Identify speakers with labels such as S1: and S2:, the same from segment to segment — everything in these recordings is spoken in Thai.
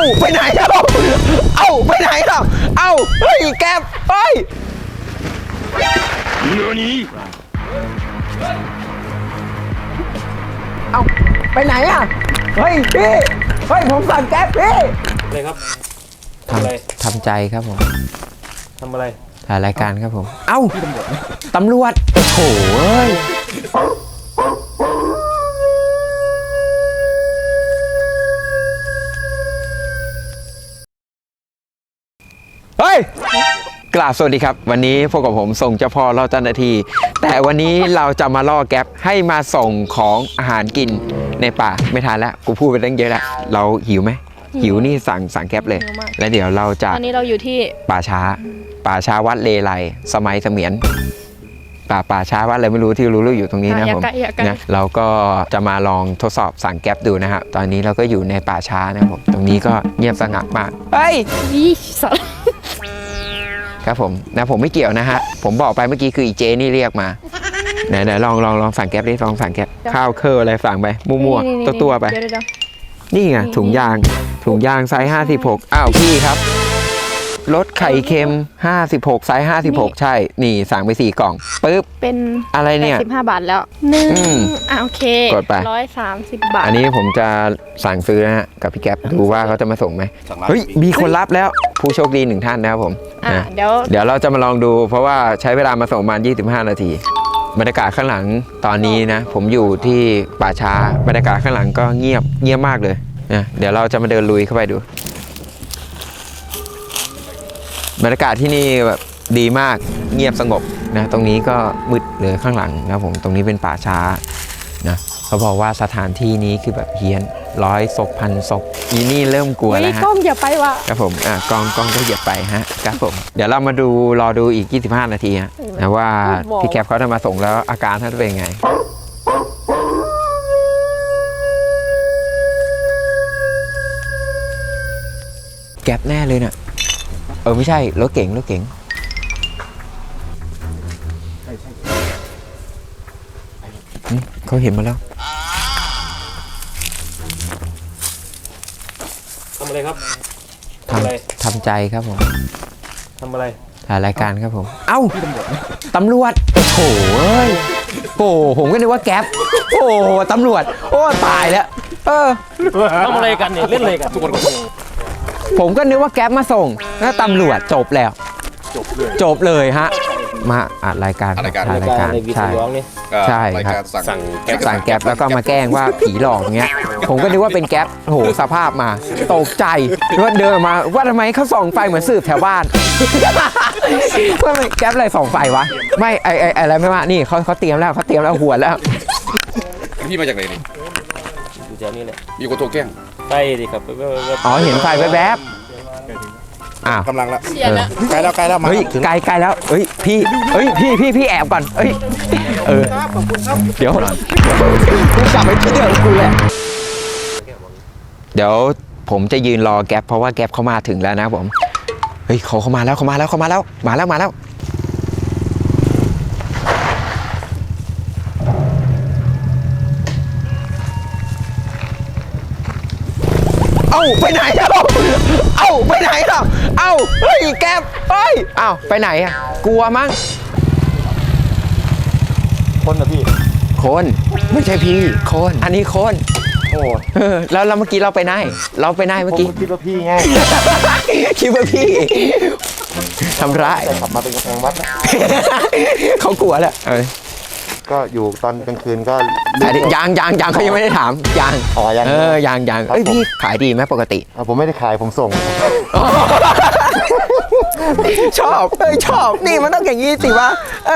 S1: าไปไหนเอ้าเอ้าไปไหนเอ้าเอ้าเฮ้ยแก๊ปเฮ้ยเอ้าไปไหนอะเฮ้ยพี่เฮ้ยผมสั่งแก๊ปพี่
S2: อะไรครับ
S1: ทำทำใจครับผม
S2: ทำอะไร
S1: ถ่ายรายการครับผม เอ้าตำรวจโอ้โห เอ้ยเฮ้ยกราบสวัสดีครับ วันนี้พวกกับผมส่งเจ้าพ่อล่อเจ้าหน้าที่ แต่วันนี้เราจะมาล่อแก๊ปให้มาส่งของอาหารกินในป่าไม่ทันแล้วกูพูดไปตั้งเยอะแล้วเราหิวไหมหิวนี่สั่งสั่งแก๊ปเลย
S3: หิวมาก
S1: แล้วเดี๋ยวเราจะ
S3: ตอนนี้เราอยู่ที่
S1: ป่าช้า ป่าช้าวัดเลไลสมัยเสมียน ป่าป่าช้าวัดอะไรไม่รู้ที่รู้ๆอยู่ตรงนี้นะ
S3: อะอย่า
S1: ผม
S3: ใกล้อย่าใกล้
S1: นะเราก็จะมาลองทดสอบสั่งแก๊ปดูนะครับตอนนี้เราก็อยู่ในป่าช้านะครับผมตรงนี้ก็เงียบสงัดมากเฮ้ย
S3: ยี่สอง
S1: ครับผมนะผมไม่เกี่ยวนะฮะ ผมบอกไปเมื่อกี้คืออีเจนี่เรียกมาไหนไหนลองลองลองสั่งแก๊ปดิลองสั่งแก๊ปข้าวเคอร์อะไรสั่งไปมั่ว
S3: นี่
S1: ๆตัวตัวๆไป
S3: เดี๋ยวเดี๋ยว
S1: นี่ไงถุงยาง ถุงยางไซส์56 อ้าวพี่ครับรสไข่เค็ม 56ไซส์56 ใช่ นี่สั่งไป 4 กล่องปึ๊บ
S3: เป็น
S1: อะไรเนี่ย
S3: สิบห้าบาทแล้วหนึ่ง
S1: อืม
S3: อะโอเค
S1: กดไป
S3: ร้อยสามสิบบาท
S1: อันนี้ผมจะสั่งซื้อนะฮะ กับพี่แก๊ปดูว่าเขาจะมาส่งไหม
S2: สั่งร้าน
S1: เฮ้ย มีคนรับแล้ว ผู้โชคดีหนึ่งท่านนะครับผม
S3: อะ
S1: นะ
S3: เดี๋ยว
S1: เดี๋ยวเราจะมาลองดู เพราะว่าใช้เวลามาส่งประมาณ 25 นาที บรรยากาศข้างหลังตอนนี้นะ ผมอยู่ที่ป่าช้าบรรยากาศข้างหลังก็เงียบเงียบมากเลยนะเดี๋ยวเราจะมาเดินลุยเข้าไปดู บรรยากาศที่นี่แบบดีมากเงียบสงบนะตรงนี้ก็มืดเลยข้างหลังนะครับผมตรงนี้เป็นป่าช้านะเขาบอกว่าสถานที่นี้คือแบบเฮี้ยน ร้อยศพพันศพอีนี่เริ่มกลัว
S3: เฮ้
S1: แล้ว
S3: ย
S1: ฮะ
S3: กล้องอย่าไปว่ะ
S1: ครับผมอะกล้องกล้องก็เหยียบไปฮะครับผม เดี๋ยวเรามาดูรอดูอีก 25 นาทีฮะนะว่าพี่แคปเขาจะมาส่งแล้วอาการท่านจะเป็นยังไงแก๊ปแน่เลยน่ะ เออไม่ใช่รถเก๋งรถเก๋งอืมเขาเห็นมาแล้ว ใจครับผม
S2: ทำอะไร
S1: ถ่ายรายการครับผม เอ้าตำรวจ โอ้โหเอ้ยโอ้โหผมก็นึกว่าแก๊ปโอ้โหตำรวจ โอ้ตายแล้ว เออ
S2: ทำอะไรกันเนี่ยเล่นอะไรกันทุกคน
S1: ผมก็นึกว่าแก๊ปมาส่งแล้วตำรวจจบแล้ว
S2: จบเลย
S1: จบเลยฮะ มาอัดรายการ
S4: อัดรายการ
S1: ถ่ายรายการ
S2: ในวี
S1: ใช่
S2: ดีโอนี่
S1: ใช่
S4: ราย
S1: ครับ
S4: การสั่ง
S2: สั่งแก๊ป
S1: สั่งแก๊ปแล้วก็มาแกล้งว่าผีหลอกเงี้ย ผมก็นึกว่าเป็นแก๊ปโอ้โหสภาพมาตกใจว่าเดินออกมาว่าทำไมเขาส่องไฟเหมือนสืบแถวบ้าน ว่าทำไมแก๊ปอะไรส่องไฟวะ ไม่ไอไอไออะไรไม่ว่านี่เขาเขาเตรียมแล้วเขาเตรียมแล้วหัวแล้ว
S4: พี่มาจากไหนนี่
S2: อยู่แถวนี้แหละ
S4: มีคนโทรแกล้ง
S2: ไปดิครับไปไปไปไป
S1: อ๋อเห็นไฟแวบๆ อ้าว
S4: กำลังละ
S3: เสียแล้ว
S4: ใกล้แล้วใกล้แล้วมา
S1: เฮ้ยไกลไกลแล้วเฮ้ยพี่เฮ้ยพี่พี่พี่แอบก่อนเฮ้ยเออเดี๋ยวกูกลับไปที่เดิมกูแหละเดี๋ยวผมจะยืนรอแก๊ปเพราะว่าแก๊ปเขามาถึงแล้วนะครับผมเฮ้ยเขาเขามาแล้วเขามาแล้วเขามาแล้วมาแล้วมาแล้ว อ้าไปไหนเอ้าเอ้าไปไหนเอ้าเอ้าเฮ้ยแก๊ปเฮ้ยเอ้าไปไหนอะกลัวมั้ง
S2: คนนะพี่
S1: คนไม่ใช่พี่คนอันนี้คน
S2: โอ้
S1: เออแล้วแล้วเมื่อกี้เราไปไหน เราไปไหนเมื่อกี้
S2: คิดว่าพี่ไง
S1: คิดว่าพี่ทำร้าย
S5: แต่ขับมาเป็นกำแพงวัดนะ
S1: เขากลัวแล้วเออ
S5: ก็อยู่ตอนกลางคืนก็
S1: อันนี้ยังยังยังเขายังไม่ได้ถามยัง
S5: อ๋อยัง
S1: เออยังยัง
S5: ครับ
S1: เอ้ย
S5: ผม
S1: พี่ขายดีไหมปกติ
S5: อะผมไม่ได้ขายผมส่ง
S1: ชอบเอ้ยชอบนี่มันต้องอย่างนี้สิวะเอ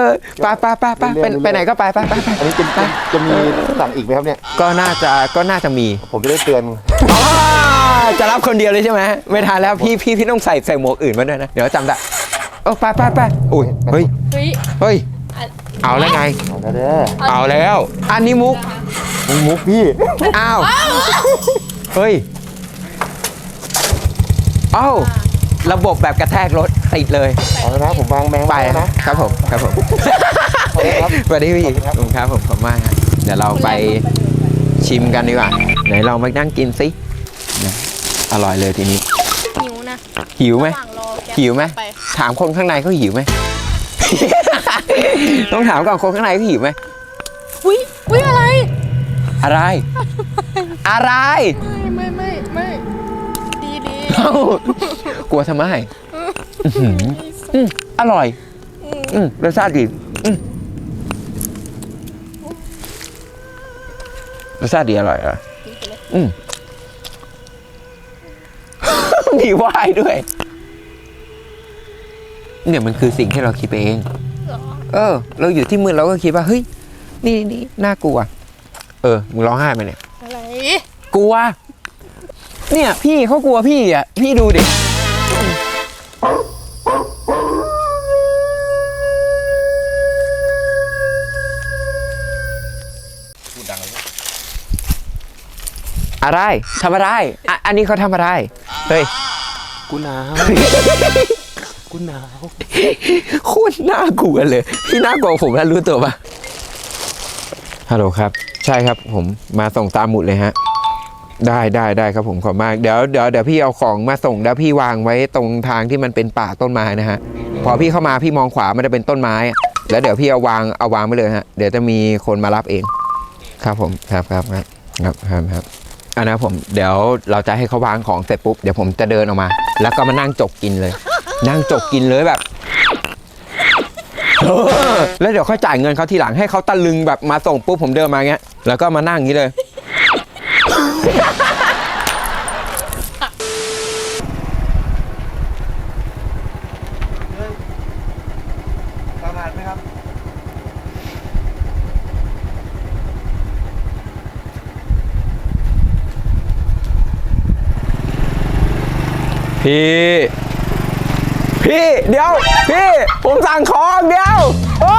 S1: อไปไปไปไปไปไปไหนก็ไปไปไปไป
S5: อันนี้จะจะจะมีสั่งอีกไหมครับเนี่ย
S1: ก็น่าจะก็น่าจะมี
S5: ผมจะได้เตือน
S1: อ๋อจะรับคนเดียวเลยใช่ไหมไม่ทันแล้วพี่พี่พี่ต้องใส่ใส่หมวกอื่นมาด้วยนะเดี๋ยวจำได้เออไปไปไปอุ้ยเฮ้ย
S3: เฮ้ย
S1: เฮ้ยเอาแล้วไง
S5: เอาแล้วเด้อ
S1: เอาแล้ว อันนี้มุก
S5: มึงมุกพี่
S1: อ้าว เฮ้ย เอ้า ระบบแบบกระแทกรถติดเลย
S5: เอาแล้วนะผมวางแมง
S1: ไป
S5: ไว้แล้ว
S1: นะ
S5: นะครับ
S1: ผมครับผม
S5: ขอบคุณครับ
S1: สวัสดีพี่
S5: ขอบคุณครับ
S1: ขอบคุณครับผมขอบคุณมากฮะเดี๋ยวเราไปชิมกันดีกว่า ไหนเรามานั่งกินสินะออร่อยเลยทีนี้
S3: หิวนะ
S1: หิวไหม
S3: ระหว่างรอแก๊ป
S1: หิวไหม
S3: ไป
S1: ถามคนข้างในเขาหิวไหม ต้องถามก่อนคนข้างในเขาหิวไหม
S3: อุ้ยอุ้ยอะไร
S1: อะไร อะไร
S3: ไม่ไม่ไม่ไม่ดีดี
S1: เอ้ากลัวทำไมอื้อหืออืมอร่อยอืมรสชาติดีอืมรสชาติดีอร่อยเหรอะอืมมีไหว้ด้วย เนี่ยมันคือสิ่งที่เราคิดไปเอง
S3: เหรอ
S1: เออ เราอยู่ที่มืดเราก็คิดว่าเฮ้ยนี่นี่น่ากลัว เออมึงร้องไห้ไหมเนี่ย
S3: อะไร
S1: กลัว เนี่ย พี่เขากลัวพี่อะ พี่ดูดิอะไรทำอะไรอะอันนี้เขาทำอะไร เฮ้ย
S2: กูหนาว กูหนาว
S1: โคตรน่ากลัวเลยพี่น่ากลัวผมแล้วรู้ตัวปะฮัลโหลครับ ใช่ครับผมมาส่งตามหมุดเลยฮะ ได้ได้ได้ครับผมขอบมากเดี๋ยวเดี๋ยวเดี๋ยวพี่เอาของมาส่งแล้วพี่วางไว้ตรงทางที่มันเป็นป่าต้นไม้นะฮะ พอพี่เข้ามาพี่มองขวามันจะเป็นต้นไม้ แล้วเดี๋ยวพี่เอาวางเอาวางไปเลยฮะเดี๋ยวจะมีคนมารับเอง ครับผมครับครับครับครับครับครับอันนะผมเดี๋ยวเราจะให้เขาวางของเสร็จปุ๊บเดี๋ยวผมจะเดินออกมา แล้วก็มานั่งจกกินเลย นั่งจกกินเลยแบบเออแล้วเดี๋ยวค่อยจ่ายเงินเขาทีหลังให้เขาตะลึงแบบมาส่งปุ๊บผมเดินมาเงี้ย แล้วก็มานั่งอย่างนี้เลย
S5: ประมาณไหมครับ
S1: พี่ พี่เดี๋ยว พี่ผมสั่งของเดี๋ยวโอ้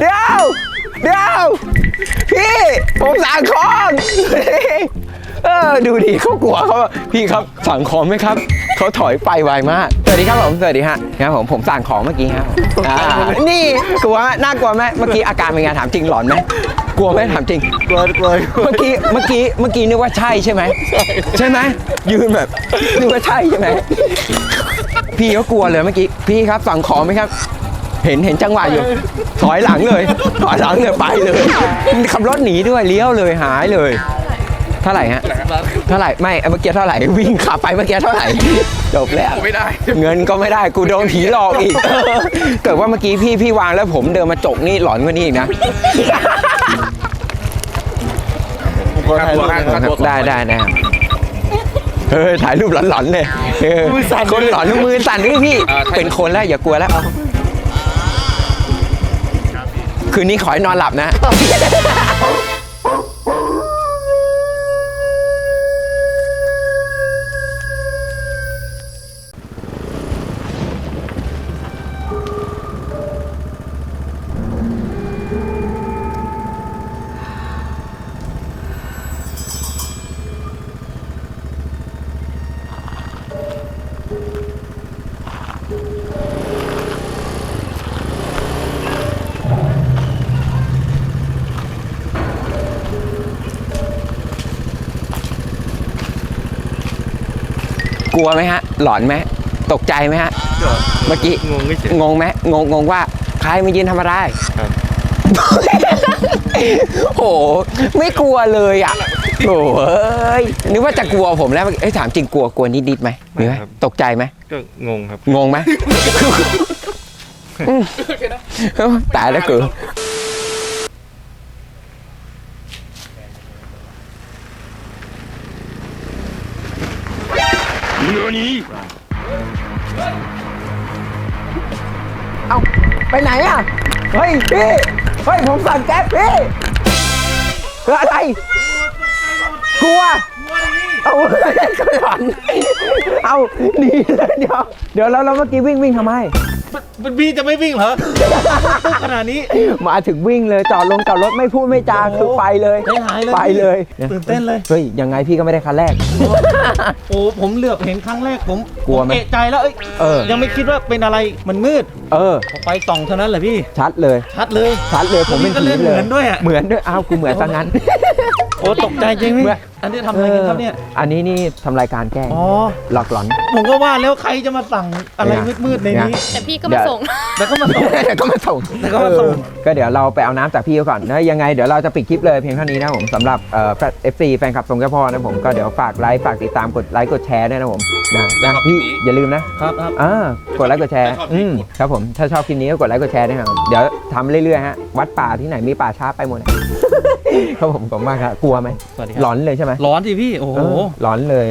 S1: เดี๋ยวเดี๋ยวพี่ผมสั่งของเออดูดิเขากลัวเขาพี่ครับสั่งของไหมครับเขาถอยไปไวมากสวัสดีครับผมสวัสดีฮะครับผมผมสั่งของเมื่อกี้ครับอ่านี่กลัวไหมน่ากลัวไหมเมื่อกี้อาการเป็นไงถามจริงหลอนไหมกลัวไหมถามจริง
S5: กลัวกลัว
S1: เมื่อกี้เมื่อกี้เมื่อกี้นึกว่าใช่ใช่ไหมใช่ไหมยืนแบบนึกว่าใช่ใช่ไหม พี่ก็กลัวเลยเมื่อกี้ พี่ครับสั่งของไหมครับ เห็นเห็นจังหวะอยู่ ถอยหลังเลย ถอยหลังเลยไปเลยขับรถหนีด้วยเลี้ยวเลยหายเลย เท่าไหร่ฮะ เท่าไหร่ไม่เมื่อกี้เท่าไหร่วิ่งขับไปเมื่อกี้เท่าไหร่จบแล้ว
S4: ไม่ได้
S1: เงินก็ไม่ได้กูโดนผีหลอกอีก เกิดว่าเมื่อกี้พี่พี่วางแล้วผมเดินมาจกนี่หลอนกว่านี้อีกนะได้ได้ได้ เฮ้ยถ่ายรูปหลอนๆเลยเออ
S5: มือสั่น
S1: คนหลอนมือสั่นนี่พี่
S4: อ่าใช่
S1: เป็นคนแล้วอย่ากลัวแล้ว คืนนี้ขอให้นอนหลับนะ ลัวไหมฮะ หลอนไหมตกใจไหมฮะ เมื่อกี้
S2: งงไม่เฉย
S1: งงไหมงงงงว่าใครมายืนทำอะไร
S2: ครับ
S1: โห ไม่กลัวเลยอะโอ้ยนึกว่าจะกลัวผมแล้วเอ้ยถามจริงกลัวกลัวนิดนิดๆไหมมีไหมตกใจไหม
S2: ก็งงครับ
S1: งงไหมอืมตายแล้วกู เอาไปไหนอะ เฮ้ยพี่ เฮ้ยผมสั่งแก๊ปพี่เฮ้ยอะไร กลัว เอาก็หลอนเอาหนีเลยเดี๋ยว เดี๋ยวแล้วเราเมื่อกี้วิ่งวิ่งทำไม
S2: มันพี่จะไม่วิ่งเหรอ ขนาดนี้
S1: มาถึงวิ่งเลยจอดลงจอดรถไม่พูดไม่จาคือไปเลย
S2: ใจหายเลย
S1: ไปเลย
S2: ตื่นเต้นเลย
S1: เฮ้ยยังไงพี่ก็ไม่ได้คันแรก
S2: โอ้ผมเหลือบเห็นครั้งแรกผม
S1: กลัวไหม
S2: ผเอะใจแล้วเอ้ย
S1: เออ
S2: ยังไม่คิดว่าเป็นอะไรมันมืด
S1: เออ
S2: พอไปส่องเท่านั้นแหละพี่
S1: ชัดเลย
S2: ชัดเลย
S1: ชัดเลยผมเป็น
S2: ก็
S1: ผี
S2: เล่น
S1: เล
S2: เหมื
S1: ย
S2: อนด้วยอะ
S1: เหมือนด้วยอ้าวกูเหมือนซะงั้น
S2: โอ้ตกใจจริงพี่
S1: เหมื อน
S2: อันนี้ทำอะไรกันครับเนี่ย
S1: อันนี้นี่ทำรายการแกล้ง
S2: อ๋อ
S1: หลอกหลอน
S2: ผมก็ว่าแล้วใครจะมาสั่งอะไรมืดๆในนี้
S3: แต่พี่ก็มาส่ง
S2: แล้วก็มาส่ง
S1: เดี๋ยวก็มาส่ง
S2: เดี๋ยวก็มาส่ง
S1: เออก็เดี๋ยวเราไปเอาน้ำจากพี่เขาก่อนนะยังไงเดี๋ยวเราจะปิดคลิปเลยเพียงเท่านี้นะผมสำหรับเอ่อเอฟซีแฟนคลับทรงเจ้าพ่อนะผมก็เดี๋ยวฝากไลค์ฝากติดตามกดไลค์กดแชร์ด้วยนะผมนะนะพี่อย่าลืมนะครับ
S2: ครับ
S1: อ่ากดไลค์กดแชร์
S4: ถ้าชอบ
S1: อืม
S4: กด
S1: ครับผมถ้าชอบคลิปนี้ก็กดไลค์กดแชร์ด้วยครับเดี๋ยวทำเรื่อยๆฮะวัดป่าที่ไหนมีป่าช้าไปหมด ครับผมผมมากครับกลัวไหม
S2: สวัสดีค
S1: หล
S2: รับ
S1: อนเลยใช่ไหม
S2: ร้อนสิพี่โอ้โห
S1: เออหลอนเลย